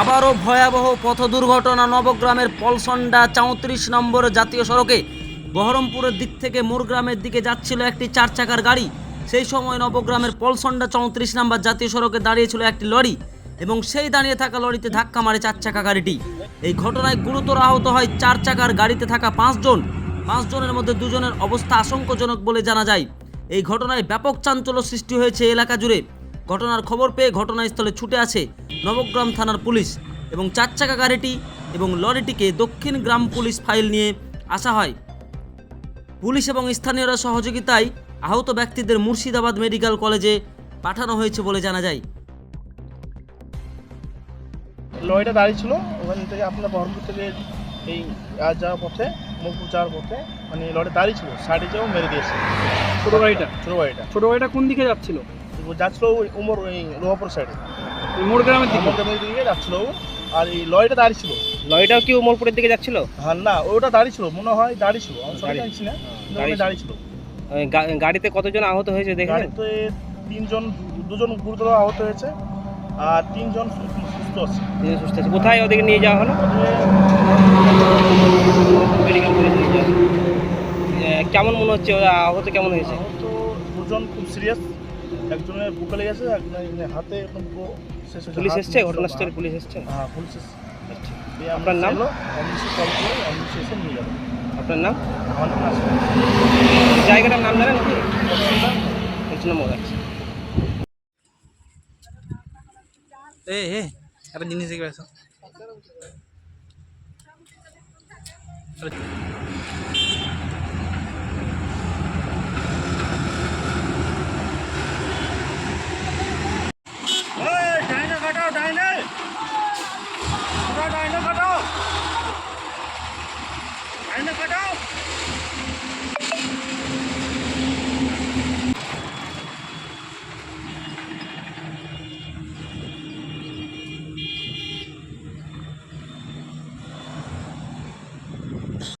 আবারও ভয়াবহ পথ দুর্ঘটনা নবগ্রামের পলসন্ডা চৌত্রিশ নম্বর জাতীয় সড়কে। বহরমপুরের দিক থেকে মোরগ্রামের দিকে যাচ্ছিল একটি চার চাকার গাড়ি। সেই সময় নবগ্রামের পলসন্ডা চৌত্রিশ নম্বর জাতীয় সড়কে দাঁড়িয়েছিল একটি লরি এবং সেই দাঁড়িয়ে থাকা লরিতে ধাক্কা মারে চার চাকা গাড়িটি। এই ঘটনায় গুরুতর আহত হয় চার চাকার গাড়িতে থাকা পাঁচজন। পাঁচজনের মধ্যে দুজনের অবস্থা আশঙ্কাজনক বলে জানা যায়। এই ঘটনায় ব্যাপক চাঞ্চল্য সৃষ্টি হয়েছে এলাকা জুড়ে। ঘটনার খবর পেয়ে ঘটনাস্থলে ছুটে আসে নবগ্রাম থানার পুলিশ এবং চার চাকা গাড়িটি এবং লরিটিকে দক্ষিণ গ্রাম পুলিশ ফাইল নিয়ে আসা হয়। পুলিশ এবং স্থানীয়রা সহযোগিতায় আহত ব্যক্তিদের মুর্শিদাবাদ মেডিকেল কলেজে পাঠানো হয়েছে বলে জানা যায়। লরিটা দাঁড়িয়ে ছিল ওখান থেকে আপনার বহরমপুর থেকে এই যাওয়ার পথে মুখপুর যাওয়ার পথে মানে লরি দাঁড়িয়ে ছিল সাইডে যাও মেরে দিয়েছে। ছোট গাড়িটা? ছোটো গাড়িটা। ছোট গাড়িটা কোন দিকে যাচ্ছিল? যাচ্ছিল ওই উমর ওই লোহাপুর সাইডে মোড় গ্রামের দিকে আমাদের দিকে যাচ্ছিল আর এই লরিটা দাঁড়িয়ে ছিল লরিটাও কি উমরপুরের দিকে যাচ্ছিল হ্যাঁ না ওটা দাঁড়িয়ে ছিল মনে হয় দাঁড়িয়ে ছিল আমি সবাই জানছি না দাঁড়িয়ে ছিল গাড়িতে কতজন আহত হয়েছে দেখেন গাড়িতে তিনজন দুজন গুরুতর আহত হয়েছে আর তিনজন সুস্থ আছে সুস্থ আছে কোথায় ওদিকে নিয়ে যাওয়া হলো মেডিকেল কলেজে নিয়ে যাওয়া কেমন মনে হচ্ছে ওরা? আহত কেমন হয়েছে? আহত দুজন খুব সিরিয়াস একজনের বুকে লেগেছে একজনের এখানে হাতে একদম পুরো শেষ হয়েছে। পুলিশ এসছে ঘটনাস্থলে পুলিশ এসছে? হ্যাঁ পুলিশ এসছে। আচ্ছা। আপনার নাম? অ্যাম্বুলেন্সে কল করে অ্যাম্বুলেন্সে এসে নিয়ে যাবে। আপনার নাম? আমার নাম আসবে জায়গাটার নাম জানেন কি পশ্চিম মোড় আছে এ এ একটা জিনিস দেখবে আসো।